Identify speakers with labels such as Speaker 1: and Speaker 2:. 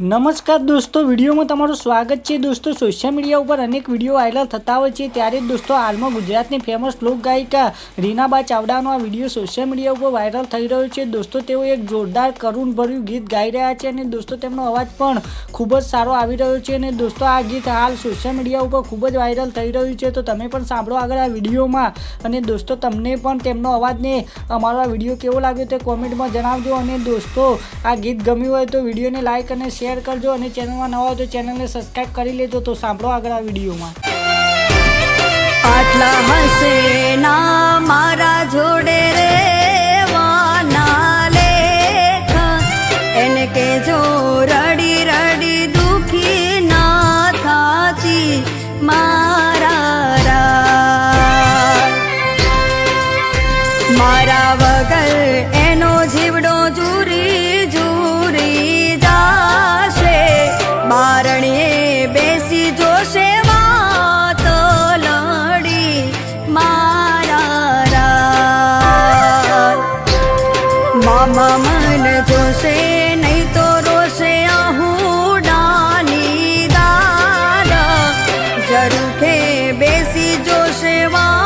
Speaker 1: નમસ્કાર દોસ્તો, વિડીયોમાં તમારું સ્વાગત છે. દોસ્તો સોશિયલ મીડિયા ઉપર અનેક વીડિયો વાયરલ થતા હોય છે. ત્યારે જ દોસ્તો, હાલમાં ગુજરાતની ફેમસ લોક ગાયિકા રીનાબા ચાવડાનો આ વીડિયો સોશિયલ મીડિયા ઉપર વાયરલ થઈ રહ્યો છે. દોસ્તો, તેઓ એક જોરદાર કરુણ ભર્યું ગીત ગાઈ રહ્યા છે અને દોસ્તો, તેમનો અવાજ પણ ખૂબ જ સારો આવી રહ્યો છે અને દોસ્તો, આ ગીત હાલ સોશિયલ મીડિયા ઉપર ખૂબ જ વાયરલ થઈ રહ્યું છે. તો તમે પણ સાંભળો આગળ આ વિડીયોમાં અને દોસ્તો, તમને પણ તેમનો અવાજને અમારો આ વીડિયો કેવો લાગ્યો તે કોમેન્ટમાં જણાવજો. અને દોસ્તો, આ ગીત ગમ્યું હોય તો વિડીયોને લાઇક અને શેર શેર કરજો અને ચેનલમાં નવા તો ચેનલને સબસ્ક્રાઈબ કરી લેજો તો સાંભળો આગળ આ વિડીયોમાં.
Speaker 2: આટલા હસે ના મારા જોડે રે વાના લેખ એને કે જો રડી રડી દુખી ના થાતી મારા રા મારા વગર જોશે નહીં તો રોશે આહુડાની દાર. જરૂખે બેસી જોશે વા